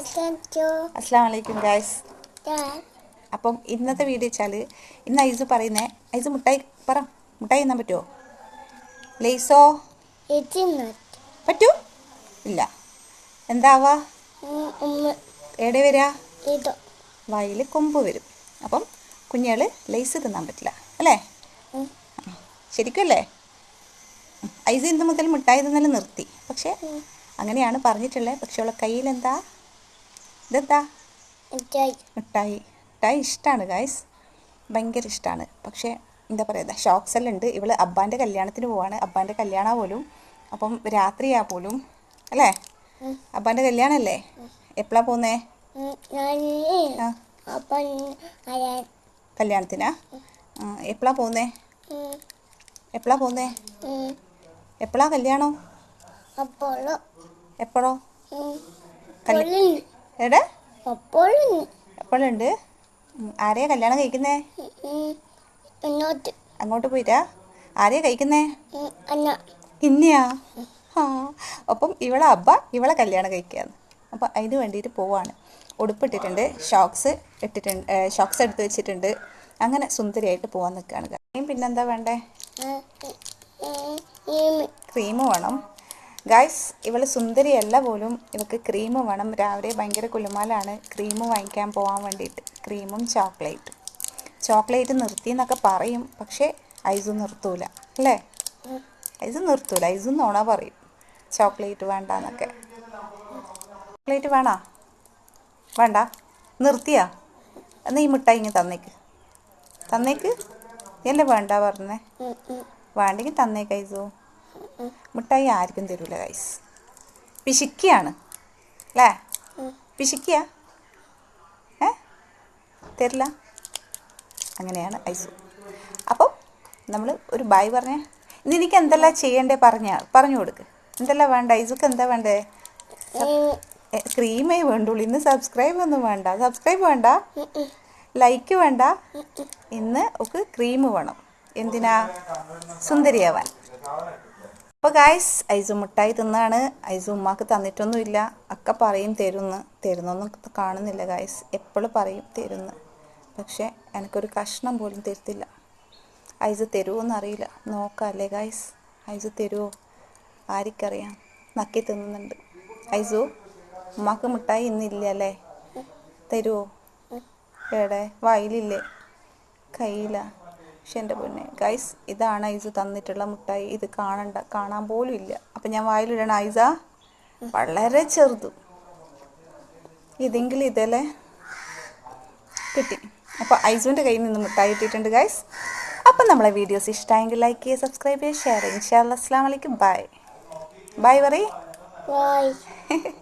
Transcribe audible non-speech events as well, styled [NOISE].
അസ്സാം വലൈക്കും ഗായ്സ്. അപ്പം ഇന്നത്തെ വീഡിയോ വെച്ചാൽ ഇന്ന് ഐസ് പറയുന്നേ ഐസ് മുട്ടായി പറ മുട്ടായി തിന്നാൻ പറ്റുമോ ലൈസോ? പറ്റൂ. ഇല്ല. എന്താവാ? എവിടെ വരാ? വായിൽ കൊമ്പ് വരും. അപ്പം കുഞ്ഞുകൾ ലൈസ് തിന്നാൻ പറ്റില്ല അല്ലേ? ഉം. ശരിക്കും അല്ലേ? ഐസ് ഇന്ന് മുതൽ മിഠായി തിന്നൽ നിർത്തി. പക്ഷേ അങ്ങനെയാണ് പറഞ്ഞിട്ടുള്ളത് പക്ഷെ അവളെ കയ്യിൽ എന്താ ഇതെന്താ? മിഠായി. മിഠായി. മിഠായി ഇഷ്ടമാണ് ഗായ്സ് ഭയങ്കര ഇഷ്ടമാണ് പക്ഷേ എന്താ പറയുക ഷോക്സ് എല്ലാം ഉണ്ട്. ഇവൾ അബ്ബാന്റെ കല്യാണത്തിന് പോവാണ്. അബ്ബാന്റെ കല്യാണം പോലും. അപ്പം രാത്രിയാ പോലും. അല്ലേ. അബ്ബാന്റെ കല്യാണമല്ലേ എപ്പോഴാ പോകുന്നേ കല്യാണത്തിനാ? എപ്പോഴാ പോകുന്നേ എപ്പോഴാ പോകുന്നേ എപ്പോഴാ കല്യാണം? എപ്പോഴോ? എവിടെ അപ്പോൾ എപ്പോഴുണ്ട് ആരെയാ കല്യാണം കഴിക്കുന്നേ? അങ്ങോട്ട് പോയിട്ടാ? ആരെയാ കഴിക്കുന്നേ? ഇന്നയാ? ആ അപ്പം ഇവളെ അബ്ബ ഇവളെ കല്യാണം കഴിക്കുകയാണ്. അപ്പം അതിന് വേണ്ടിയിട്ട് പോവാണ്. ഉടുപ്പിട്ടിട്ടുണ്ട് ഷോക്സ് ഇട്ടിട്ടുണ്ട് ഷോക്സ് എടുത്ത് വെച്ചിട്ടുണ്ട്. അങ്ങനെ സുന്ദരിയായിട്ട് പോകാൻ നിൽക്കുകയാണ്. പിന്നെന്താ വേണ്ടേ? ക്രീം വേണം. ഗായ്സ് ഇവൾ സുന്ദരിയല്ല പോലും. ഇവൾക്ക് ക്രീം വേണം. രാവിലെ ഭയങ്കര കുലുമാലാണ്. ക്രീം വാങ്ങിക്കാൻ പോകാൻ വേണ്ടിയിട്ട്. ക്രീമും ചോക്ലേറ്റും ചോക്ലേറ്റ് നിർത്തി എന്നൊക്കെ പറയും. പക്ഷേ ഐസ് നിർത്തൂല. അല്ലേ? ഐസ് നിർത്തൂല. ഐസ് നോണ പറയും. ചോക്ലേറ്റ് വേണ്ട എന്നൊക്കെ ചോക്ലേറ്റ് വേണോ? വേണ്ട. നിർത്തിയാ? എന്നാ ഈ മിഠായി ഇങ്ങ് തന്നേക്ക്. തന്നേക്ക്? എന്നെ വേണ്ട പറഞ്ഞേ? വേണ്ടെങ്കിൽ തന്നേക്ക് കൈസോ മിഠായി ആർക്കും തരൂല ഗൈസ് പിശിക്കിയാണ്. അല്ലേ പിശിക്കുക ഏ? തരില്ല? അങ്ങനെയാണ് ഐസ് അപ്പോൾ നമ്മൾ ഒരു ബായ് പറഞ്ഞേ. ഇന്ന് എനിക്ക് എന്തെല്ലാം ചെയ്യണ്ടേ പറഞ്ഞ പറഞ്ഞു കൊടുക്ക്. എന്തെല്ലാം വേണ്ട? ഐസുക്ക് എന്താ വേണ്ടേ? ക്രീമേ വേണ്ടുള്ളൂ. ഇന്ന് സബ്സ്ക്രൈബ് ഒന്നും വേണ്ട. സബ്സ്ക്രൈബ് വേണ്ട. ലൈക്ക് വേണ്ട. ഇന്ന് ഒക്കെ ക്രീം വേണം. എന്തിനാ? സുന്ദരിയാവാൻ. അപ്പോൾ ഗായ്സ് ഐസു മുട്ടായി തിന്നാണ്. ഐസു ഉമ്മാക്ക് തന്നിട്ടൊന്നുമില്ല. അക്ക പറയും തരുന്ന്. തരുന്നൊന്നും കാണുന്നില്ല ഗായ്സ് എപ്പോഴും പറയും തരുന്ന്. പക്ഷേ എനിക്കൊരു കഷ്ണം പോലും തരത്തില്ല. ഐസ് തരുമോന്ന് അറിയില്ല. നോക്കാം അല്ലേ ഗായ്സ് ഐസ് തരുമോ ആർക്കറിയാം നക്കി തിന്നുന്നുണ്ട്. ഐസു ഉമ്മാക്ക് മുട്ടായി ഇന്നില്ല അല്ലേ? തരുമോ എവിടെ വായിലില്ലേ? കയ്യില. പക്ഷെ എന്റെ പൊന്നെ ഗൈസ് ഇതാണ് ഐസ് തന്നിട്ടുള്ള മുട്ടായി. ഇത് കാണണ്ട കാണാൻ പോലും ഇല്ല. അപ്പം ഞാൻ വായിലിടണ ഐസ. വളരെ ചെറുതു. ഇതെങ്കിലും ഇതല്ലേ കിട്ടി. അപ്പോൾ ഐസുവിന്റെ കയ്യിൽ നിന്ന് മുട്ടായി കിട്ടിയിട്ടുണ്ട് ഗൈസ് അപ്പം നമ്മളെ വീഡിയോസ് ഇഷ്ടമായെങ്കിൽ ലൈക്ക് ചെയ്യുക സബ്സ്ക്രൈബ് ചെയ്യുക ഷെയർ ചെയ്യുക. ഇൻഷാല്ലാ അസ്സാം വലൈക്കും ബൈ ബൈ പറയ്. Bye. [LAUGHS]